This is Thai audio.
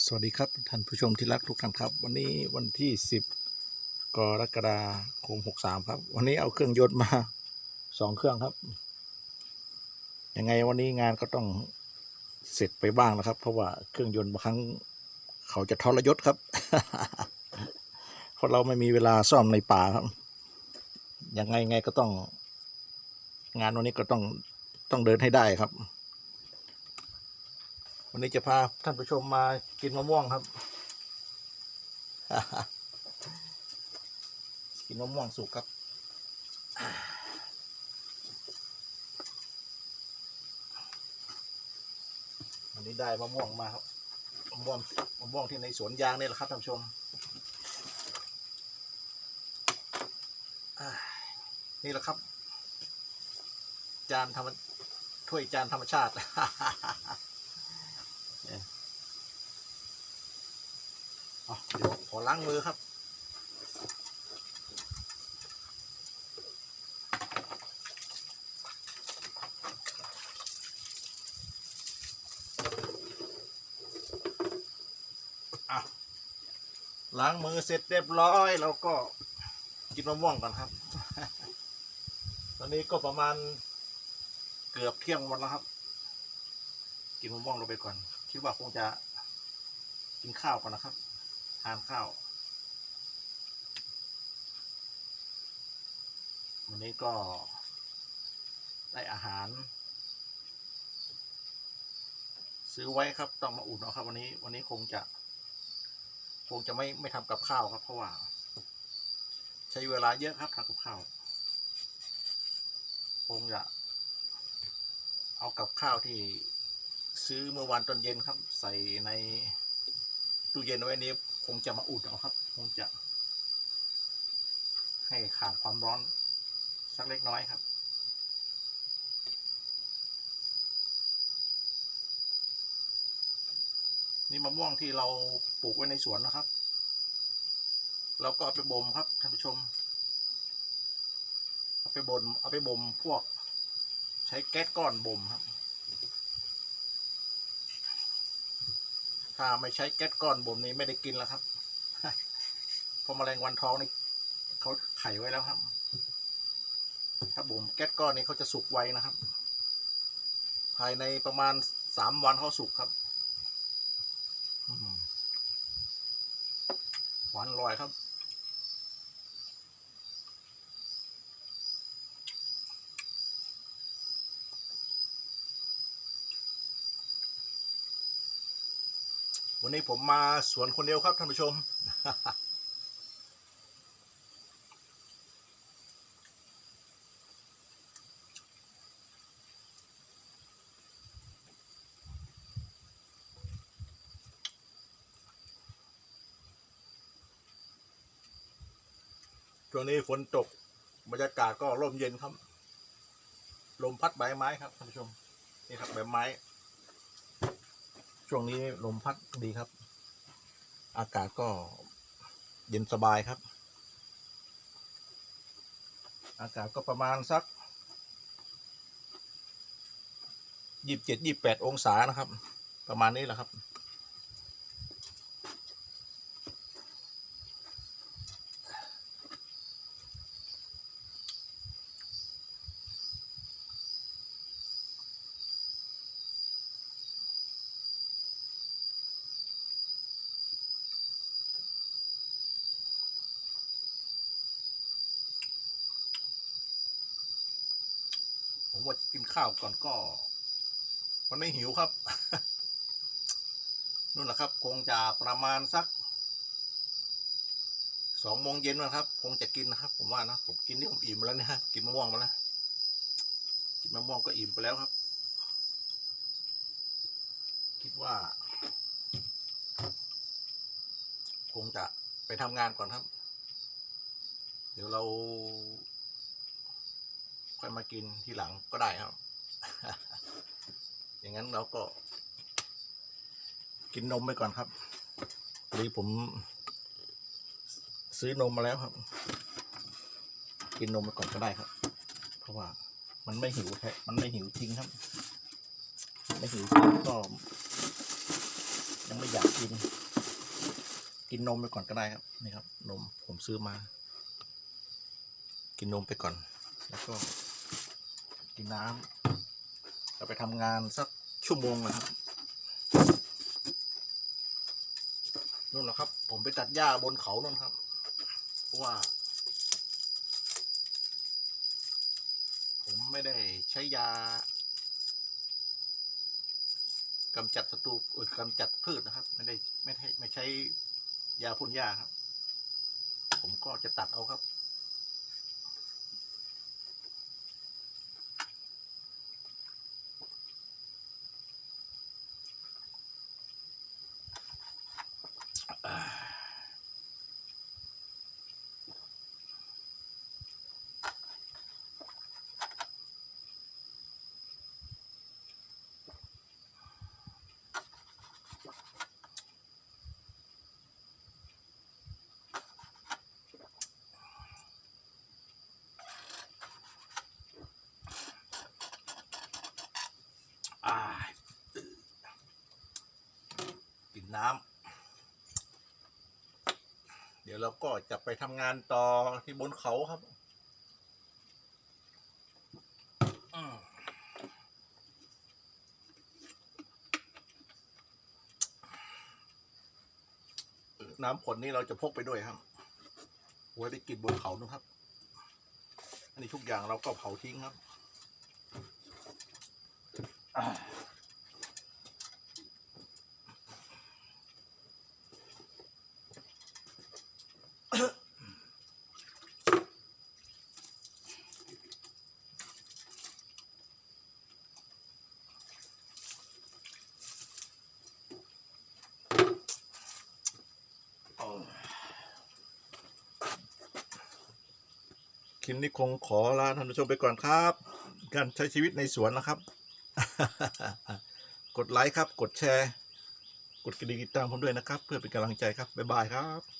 สวัสดีครับท่านผู้ชมที่รักทุกท่านครับ วันนี้วันที่ 10 กรกฎาคม 63 ครับ วันนี้เอาเครื่องยนต์มาสองเครื่องครับ ยังไงวันนี้งานก็ต้องเสร็จไปบ้างนะครับ เพราะว่าเครื่องยนต์บางครั้งเขาจะทรยศครับ เพราะเราไม่มีเวลาซ่อมในป่าครับ ยังไงไงก็ต้อง งานวันนี้ก็ต้องต้องเดินให้ได้ครับ วันนี้จะพาท่านผู้ชมมากินมะม่วงครับ กินมะม่วงสุกครับ วันนี้ได้มะม่วงมาครับมะม่วงมะม่วงที่ในสวนยางนี่แหละครับท่านผู้ชมนี่แหละครับ จานธรรมถ้วยจานธรรมชาติ เดี๋ยวขอล้างมือครับอะล้างมือเสร็จเรียบร้อยเราก็กินมะม่วงก่อนครับ ตอนนี้ก็ประมาณเกือบเที่ยงวันแล้วครับ กินมะม่วงลงไปก่อน คิดว่าคงจะกินข้าวก่อนนะครับ ทานข้าว วันนี้ก็ได้อาหาร ซื้อไว้ครับต้องมาอุ่นเอาครับ วันนี้ วันนี้คงจะ คงจะไม่ไม่ทำกับข้าวครับ เพราะว่า ใช้เวลาเยอะครับทำกับข้าว คงจะ เอากับข้าวที่ ซื้อเมื่อวานตอนเย็นครับ ใส่ในตู้เย็นไว้นี้คงจะมาอุ่นเอาครับ คงจะ ให้ขาดความร้อนสักเล็กน้อยครับ นี่มะม่วงที่เราปลูกไว้ในสวนนะครับ เราก็เอาไปบ่มครับท่านผู้ชม เอาไปบ่มเอาไปบ่มพวก ใช้แก๊สก้อนบ่มครับ ถ้าไม่ใช้แก๊สก้อนบ่มนี้ไม่ได้กินแล้วครับเพราะแมลงวันท้องนี่เขาไข่ไว้แล้วครับ ถ้าบ่มแก๊สก้อนนี้เขาจะสุกไวนะครับ ภายในประมาณสามวันเขาสุกครับหวานลอยครับ วันนี้ผมมาสวนคนเดียวครับท่านผู้ชม ช่วงนี้ฝนตก บรรยากาศก็ร่มเย็นครับ ลมพัดใบไม้ครับท่านผู้ชม นี่ครับใบไม้ ช่วงนี้ลมพัดดีครับ อากาศก็เย็นสบายครับ อากาศก็ประมาณสักยี่สิบเจ็ดยี่แปดองศานะครับ ประมาณนี้แหละครับ ว่าจะกินข้าวก่อนก็ มันไม่หิวครับ นู่นแหละครับ คงจะประมาณสักสองโมงเย็นนะครับ คงจะกินนะครับ ผมว่านะผมกินนี่ผมอิ่มแล้วเนี่ยฮะกินมะม่วงมาแล้วกินมะม่วงก็อิ่มไปแล้วครับ คิดว่า คงจะไปทำงานก่อนครับ เดี๋ยวเรา ค่อยมากินทีหลังก็ได้ครับ อย่างนั้นเราก็ กินนมไปก่อนครับพอดีผม ซื้อนมมาแล้วครับ กินนมไปก่อนก็ได้ครับ เพราะว่ามันไม่หิวแท้มันไม่หิวจริงครับ ไม่หิวจริงก็ยังไม่อยากกิน กินนมไปก่อนก็ได้ครับนี่ครับ นมผมซื้อมา กินนมไปก่อน แล้วก็ กินน้ำจะไปทำงานสักชั่วโมงนะครับนู่นแหละครับ ผมไปตัดหญ้าบนเขานู่นครับเพราะว่า ผมไม่ได้ใช้ยากำจัดศัตรูอ่อกำจัดพืชนะครับ ไม่ได้ไม่ใช่ไม่ใช้ยาพ่นหญ้าครับ ผมก็จะตัดเอาครับ Nam. ดี๋ยวเราก็จะไปทำงานต่อที่บนเขาครับน้ำผลนี่เราจะพกไปด้วยครับ ไว้ไปกินบนเขานะครับ อันนี้ทุกอย่างเราก็เผาทิ้งครับ คลิปนี้คงขอลาท่านผู้ชมไปก่อนครับ การใช้ชีวิตในสวนนะครับ กดไลค์ครับ กดแชร์ กดกระดิ่งติดตามผมด้วยนะครับ เพื่อเป็นกำลังใจครับ บ๊ายบายครับ